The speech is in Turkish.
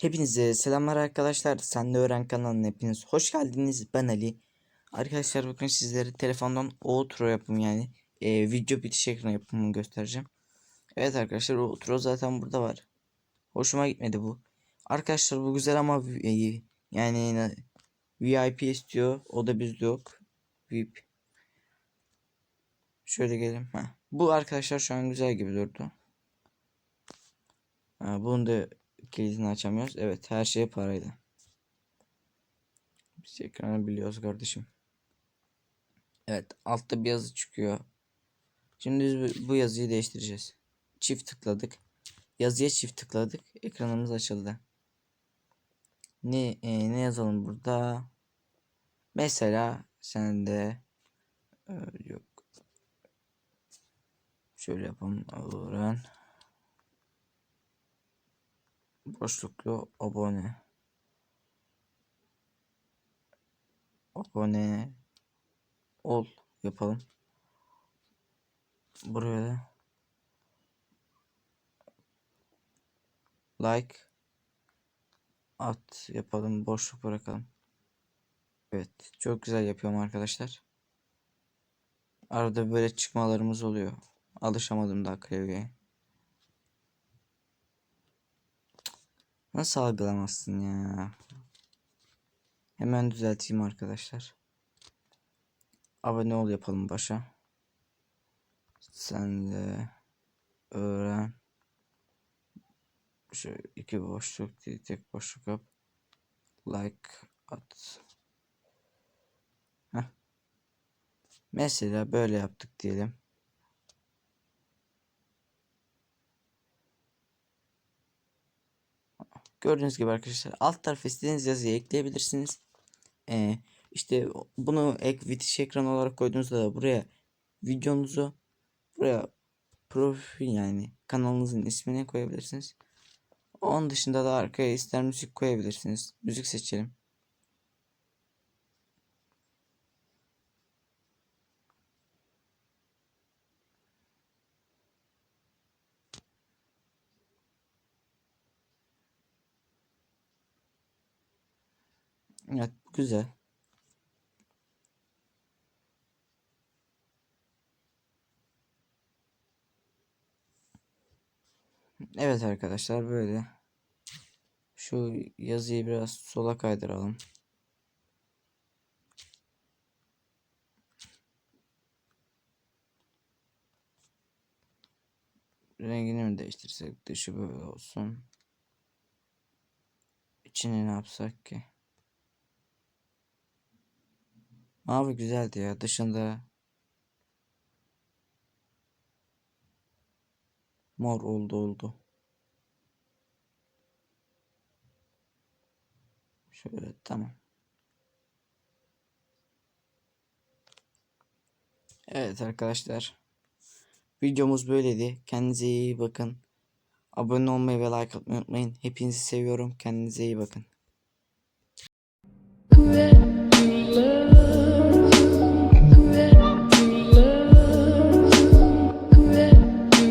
Hepinize selamlar arkadaşlar. Sen de öğren kanalına hepiniz hoş geldiniz. Ben Ali. Arkadaşlar bugün sizlere telefondan outro yapımı yani e, video bitiş ekranı yapımını göstereceğim. Evet arkadaşlar outro zaten burada var. Hoşuma gitmedi bu. Arkadaşlar bu güzel ama e, yani VIP istiyor. O da bizde yok. VIP. Şöyle gelin. Heh. Bu arkadaşlar şu an güzel gibi durdu. Ha, bunu da kilidini açamıyoruz. Evet her şey parayla. Biz ekranı biliyoruz kardeşim. Evet altta bir yazı çıkıyor. Şimdi biz bu- yazıyı değiştireceğiz. Çift tıkladık. Yazıya çift tıkladık. Ekranımız açıldı. Ne e, ne yazalım burada? Mesela sen de e, yok. Şöyle yapalım. Öğren. Boşluklu abone. Abone ol yapalım. Buraya da like at yapalım. Boşluk bırakalım. Evet. Çok güzel yapıyorum arkadaşlar. Arada böyle çıkmalarımız oluyor. Alışamadım daha klavyeye. Nasıl algılamazsın ya? Hemen düzelteyim arkadaşlar. Abone ol yapalım başa. Sen de öğren. Şöyle iki boşluk değil tek boşluk yap. Like at. Heh. Mesela böyle yaptık diyelim. Gördüğünüz gibi arkadaşlar alt tarafa istediğiniz yazıyı ekleyebilirsiniz. Ee, işte bunu ek bitiş ekranı olarak koyduğunuzda da buraya videonuzu buraya profil yani kanalınızın ismini koyabilirsiniz. Onun dışında da arkaya ister müzik koyabilirsiniz. Müzik seçelim. Evet güzel. Evet arkadaşlar böyle. Şu yazıyı biraz sola kaydıralım. Rengini mi değiştirsek dışı böyle olsun. İçini ne yapsak ki? Mavi güzeldi ya dışında mor oldu oldu. Şöyle tamam. Evet arkadaşlar. Videomuz böyleydi. Kendinize iyi bakın. Abone olmayı ve like atmayı unutmayın. Hepinizi seviyorum. Kendinize iyi bakın.